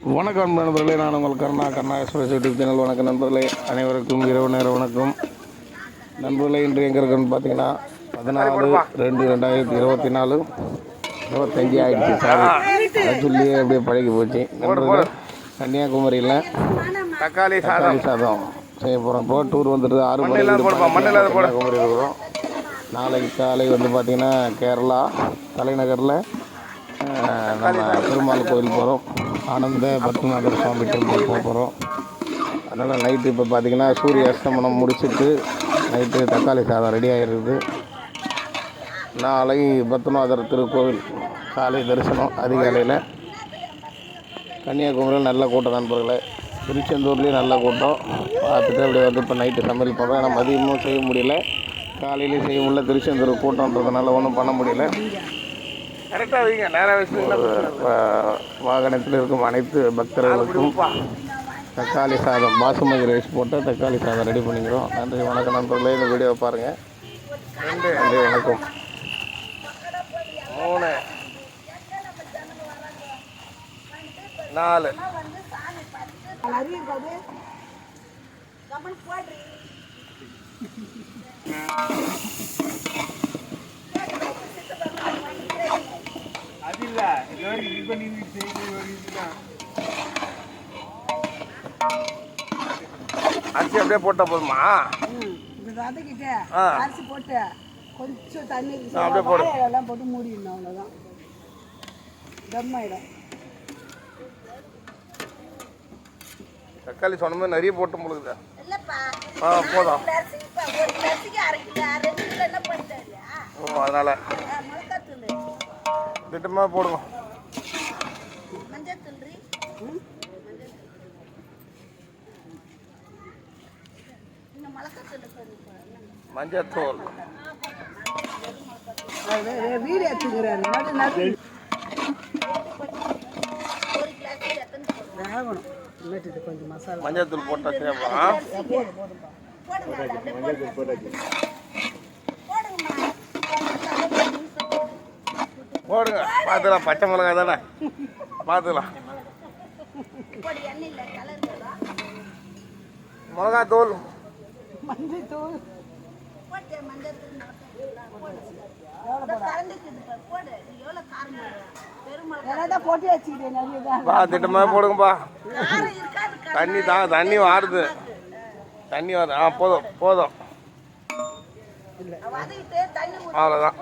வணக்கம் நண்பர்களே நான் உங்கள் Karuna Karuna express YouTube channel. வணக்கம் நண்பர்களே அனைவருக்கும் இரவு நேர வணக்கம். நண்பர்களே இன்று எங்கே இருக்குன்னு பார்த்தீங்கன்னா பதினாலு ரெண்டு ரெண்டாயிரத்தி இருபத்தி நாலு இருபத்தஞ்சி ஆயிடுச்சு. சாரி அதை சொல்லியே அப்படியே பழகி போச்சு. நண்பர்களே கன்னியாகுமரியில் தக்காளி சாதம். சாதம் செய்ய போகிறோம் இப்போ டூர் வந்துட்டு ஆறு மணி கன்னியாகுமரி இருக்கிறோம். நாளைக்கு காலை வந்து பார்த்திங்கன்னா கேரளா தலைநகரில் நம்ம பெருமாள் கோயில் போகிறோம் ஆனந்த பத்மநாதர் சுவாமி டெம்பிள் போக போகிறோம் அதனால் நைட்டு இப்போ பார்த்திங்கன்னா சூரிய அஸ்தமனம் முடிச்சிட்டு நைட்டு தக்காளி சாதம் ரெடி ஆகிடுது நாளை பத்மநாதர் திருக்கோவில் காலை தரிசனம் அதிகாலையில். கன்னியாகுமரியில் நல்ல கூட்டம் நண்பர்களே. திருச்செந்தூர்லேயும் நல்ல கூட்டம். பார்த்துட்டு அப்படியே வந்து இப்போ நைட்டு சமையல் பண்ணுறோம் ஆனால் மதியமும் செய்ய முடியல. காலையிலேயும் செய்ய முடியல. திருச்செந்தூர் கூட்டம்ன்றதுனால ஒன்றும் பண்ண முடியல. கரெக்டாக வைங்க வாகனத்தில் இருக்கும் அனைத்து பக்தர்களுக்கும் தக்காளி சாதம் பாசுமதி ரைஸ் போட்டு தக்காளி சாதம் ரெடி பண்ணிக்கிறோம். நன்றி வணக்கம் நண்பர்களே. இந்த வீடியோவை பாருங்கள் ரெண்டு. நன்றி வணக்கம். மூணு. நாலு. அரிசி அப்படியே போட்டால் போதுமா? இது வதக்கிட்டு ஆ. அரிசி போட்டு கொஞ்சம் தண்ணி அப்படியே போடு. எல்லாம் போட்டு மூடிடணும் அவ்வளோதான் தம் ஆயிடும் தக்காளி சொன்ன மாதிரி நிறைய போட்டு முழுகுது ஆ போதும். அரிசி இப்ப திட்டமாக போடுங்க. மஞ்சள் தூள் இந்த மிளகாத்தூள் மஞ்சத்தூள் அது வீடு எவ்வளோ காரம் போடுற? பெருமாள் எல்லாம் போட்டு வச்சுக்கிட்டேன் நிறைய தான் பா திட்டமாக போடுங்கப்பா தண்ணி தான் தண்ணி வாருது. தண்ணி வருது ஆ போதும் போதும். அவ்வளோதான்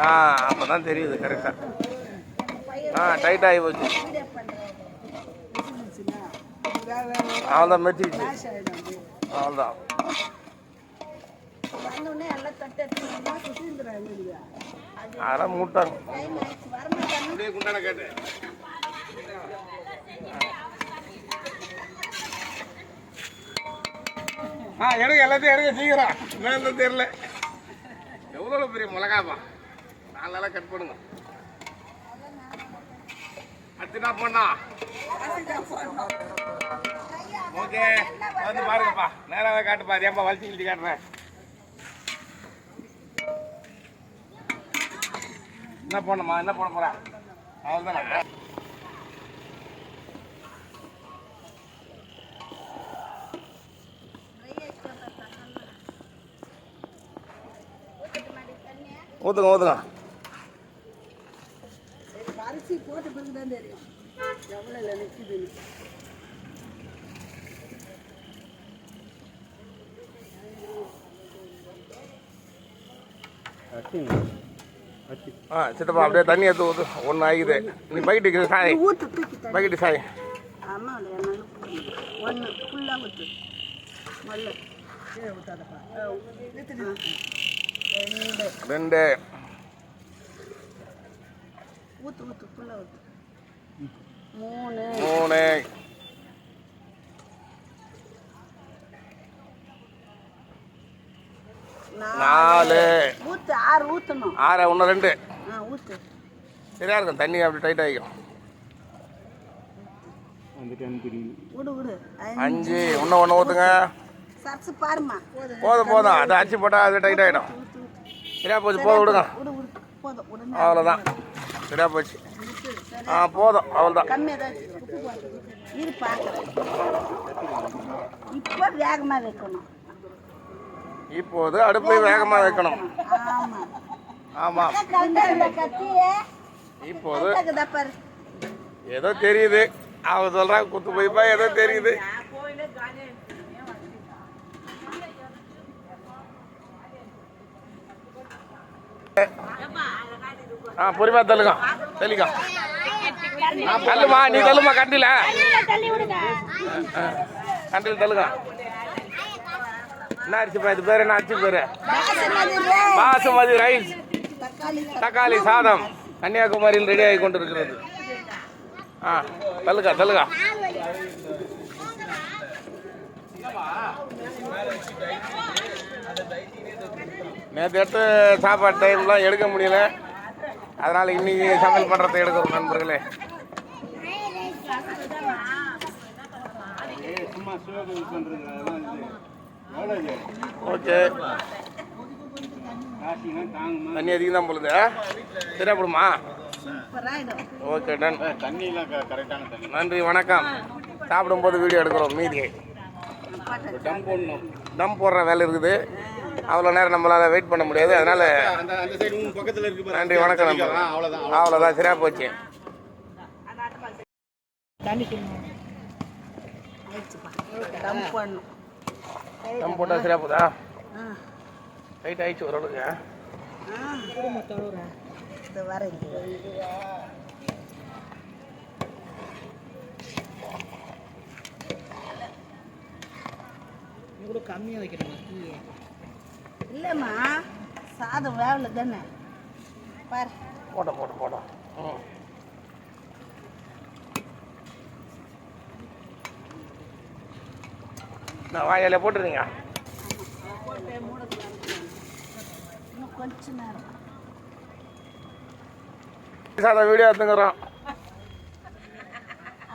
ஆ அப்போ தான் தெரியுது கரெக்டாக பயிர் ஆ டைட் ஆகி போச்சு. அவ்வளோதான் அப்படியே அவ்வளோதான் அதெல்லாம் மூட்டாங்க ஆ எடுங்க எல்லாத்தையும் எடுங்க சீக்கிரம். என்ன தெரியல. எவ்வளோ பெரிய மிளகாப்பா? நாலு நாளாக கட் பண்ணுங்க. அடுத்து என்ன பண்ணா? ஓகே வந்து பாருங்கப்பா. நேராக காட்டுப்பா அதேப்பா வலிச்சு கிழிச்சு காட்டுறேன் என்ன பண்ணணுமா என்ன பண்ண போறா? அவ்வளோதான் ஊற்றுங்க ஊற்றுங்க அரிசி போட்ட பிறகு தான் தெரியும் எவ்வளோ இல்லை நிற்குதுன்னு ஆ சித்தப்பா அப்படியே தண்ணி எடுத்து ஊற்று ஒன்று ஆகிது நீ பைக்கிட்டு இருக்குது சாய். பைக்கிட்டு சாய். ஒன்று ஃபுல்லாக ஊற்று மல்ல. ஊற்றாதப்பா ரெண்டு. மூணு. மூணு. நாலு. ஊற்று ஆறு ஊற்றணும் ஆறு ஒன்று ரெண்டு. ஆ ஊற்று சரியா இருக்கும். தண்ணி அப்படி டைட் ஆகிக்கும் அஞ்சு இன்னும் ஒன்று ஊற்றுங்க போதும் போதும். அது அரிசி போட்டால் அது டைட் ஆகிடும். சரியா போச்சு போதும் விடுங்க அவ்வளோதான் சரியா போச்சு. ஆ போதும் அவ்வளோதான் வேகமாக வைக்கணும் இப்போது அடுப்பை வேகமாக வைக்கணும். ஆமாம் இப்போது ஏதோ தெரியுது. அவன் சொல்கிறான் குத்து போய்ப்பா ஏதோ தெரியுது. ஆ பொறுமையா தள்ளுங்க. தள்ளிக்கா. ஆ, தள்ளுமா? நீ தள்ளுமா கண்டில? கண்டில் தள்ளுங்க என்ன அரிசிப்பா இது பேர் என்ன அரிசி பேர்? பாசுமதி ரைஸ். தக்காளி தக்காளி சாதம். கன்னியாகுமரியில் ரெடி ஆகி கொண்டிருக்கிறது. ஆ தள்ளுக்கா தள்ளுக்கா. நேற்று எடுத்து சாப்பாடு டைம்லாம் எடுக்க முடியல. அதனால் இன்னைக்கு சமையல் பண்ணுறதை எடுக்கிறோம் நண்பர்களே. ஓகே. தண்ணி அதிகம் தான் பொழுது சரியா போடுமா? Okay done. நன்றி வணக்கம். சாப்பிடும்போது வீடியோ எடுக்கிறோம் மீதி தம் போடுற வேலை இருக்குது. அவ்வளோ நேரம் நம்மளால் வெயிட் பண்ண முடியாது. அதனால நன்றி வணக்கம் நம்ம. அவ்வளோதான் சரியாக போச்சு. டம் தம் போட்டால் சரியாக போதா? ரைட் ஆயிடுச்சு ஓரளவுக்கு. கூட கம்மியாக வைக்கிறேன் இல்லைம்மா சாதம் வேவல தானே பாரு போட்டோம் போட்டோம் ம். நான் வாயால போட்டுருங்க. கொஞ்ச நேரம். சாதம் வீடியோ எடுத்துக்கிறோம்.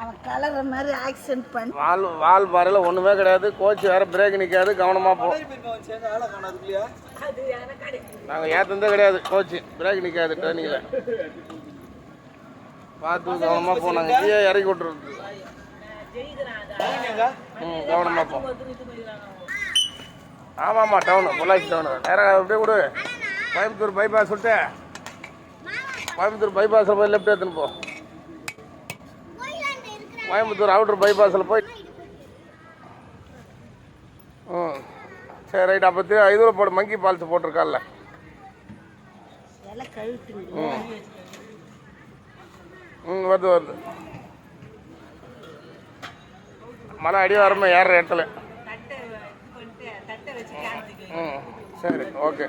அவன் கலர் மாதிரி ஆக்சிடென்ட் பண்ணி. வால் வால் பாறையில் ஒன்றுமே கிடையாது. கோச் வேறு பிரேக் நிற்காது கவனமாக போ. நாங்கள் ஏற்றுந்தே கிடையாது. கோச் பிரேக் நிற்காது ட்ரைனிங்கில் பார்த்து கவனமாக போ. நாங்கள் கீழே இறக்கி விட்டுறது. ம் கவனமாக போ. ஆமாம்மா டவுனு பொள்ளாச்சி டவுனு நேராக அப்படியே கொடு கோயம்புத்தூர் பைபாஸ் விட்டு கோயம்புத்தூர் பைபாஸில் போய் லெஃப்ட் எடுத்துன்னு போ. கோயம்புத்தூர் அவுட்டர் பைபாஸில் போய் ம் சரி ரைட் அப்போ இதில் போடு மங்கி பால்ஸ் போட்டிருக்கால ம் ம் வருது வருது. மழை அடி வரமே ஏறுற இடத்துல ம் சரி ஓகே